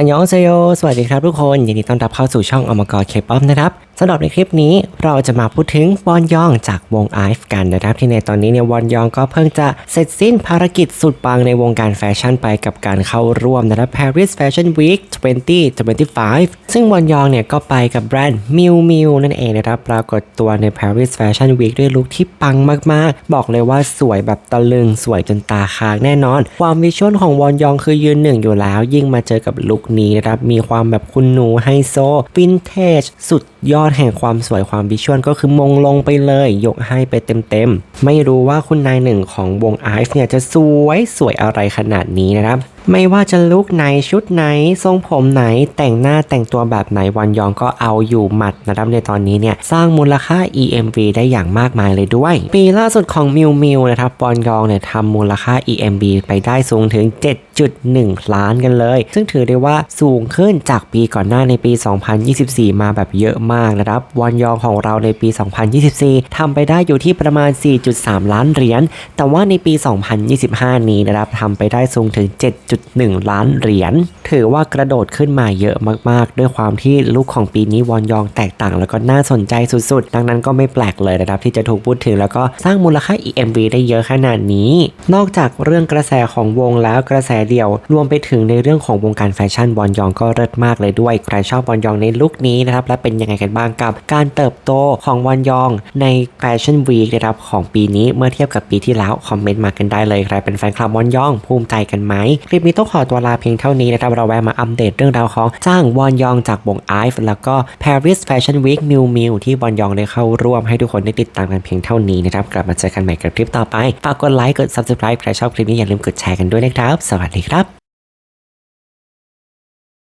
อันยองเซโยสวัสดีครับทุกคนยินดีต้อนรับเข้าสู่ช่องอมกรเคป๊อปนะครับ สำหรับในคลิปนี้เราจะมาพูดถึงวอนยองจากวงไอฟ์กันนะครับ ที่ในตอนนี้เนี่ยวอนยองก็เพิ่งจะเสร็จสิ้นภารกิจสุดปังในวงการแฟชั่นไปกับการเข้าร่วมนะครับ Paris Fashion Week 2025 ซึ่งวอนยองเนี่ยก็ไปกับแบรนด์มิวมิวนั่นเองนะครับ ปรากฏตัวใน Paris Fashion Week ด้วยลุคที่ปังมากๆ บอกเลยว่าสวยแบบตะลึงสวยจนตาค้างแน่นอน ความวิชวลของวอนยองคือยืนหนึ่งอยู่แล้ว ยิ่งมาเจอกับลุคนี้นะครับมีความแบบคุณหนูไฮโซวินเทจสุดยอดแห่งความสวยความวิชวลก็คือมงลงไปเลย ยกให้ไปเต็มๆ ไม่รู้ว่าคุณนายหนึ่งของวงไอซ์เนี่ยจะสวยสวยอะไรขนาดนี้นะครับ ไม่ว่าจะลุคไหนชุดไหน ทรงผมไหนแต่งหน้าแต่งตัวแบบไหนวันยองก็เอาอยู่หมัดนะครับในตอนนี้เนี่ย สร้างมูลค่า EMV ได้อย่างมากมายเลยด้วย ปีล่าสุดของมิวมิวนะครับวอนยองเนี่ยทำมูลค่า EMV ไปได้สูงถึง 7.1 ล้านกันเลย ซึ่งถือได้ว่าสูงขึ้นจากปีก่อนหน้าในปี 2024 มาแบบเยอะมากนะครับวอนยองของเราในปี 2024ทำไปได้อยู่ที่ประมาณ 4.3 ล้านเหรียญแต่ว่าในปี 2025 นี้นะครับทำไปได้สูงถึง 7.1ล้านเหรียญ ถือว่ากระโดดขึ้นมาเยอะมากๆ ด้วยความที่ลุคของปีนี้วอนยองแตกต่าง แล้วก็น่าสนใจสุดๆ ดังนั้นก็ไม่แปลกเลยนะครับที่จะถูกพูดถึงแล้วก็สร้างมูลค่า EMV ได้เยอะขนาดนี้ นอกจากเรื่องกระแสของวงแล้วกระแสเดียวรวมไปถึงในเรื่องของวงการแฟชั่นวอนยองก็เลิศมากเลยด้วย ใครชอบวอนยองในลุคนี้นะครับและเป็นยังไงกันบ้างกับ การเติบโตของวอนยองในแฟชั่นวีคนะครับของปีนี้เมื่อเทียบกับปีที่แล้วคอมเมนต์มากันได้เลยใครเป็นแฟนคลับวอนยองภูมิใจกันไหมคลิปนี้ต้องขอตัวลาเพียงเท่านี้นะครับเราแวะมาอัปเดตเรื่องราวของจ้างวอนยองจากวงไอฟ์แล้วก็ Paris Fashion Week มิวมิวที่วอนยองได้เข้าร่วมให้ทุกคนได้ติดตามกันเพียงเท่านี้นะครับกลับมาเจอกันใหม่กับคลิปต่อไปฝากกดไลค์กด subscribe ใครชอบคลิปนี้อย่าลืมกดแชร์กันด้วยนะครับ สวัสดีครับ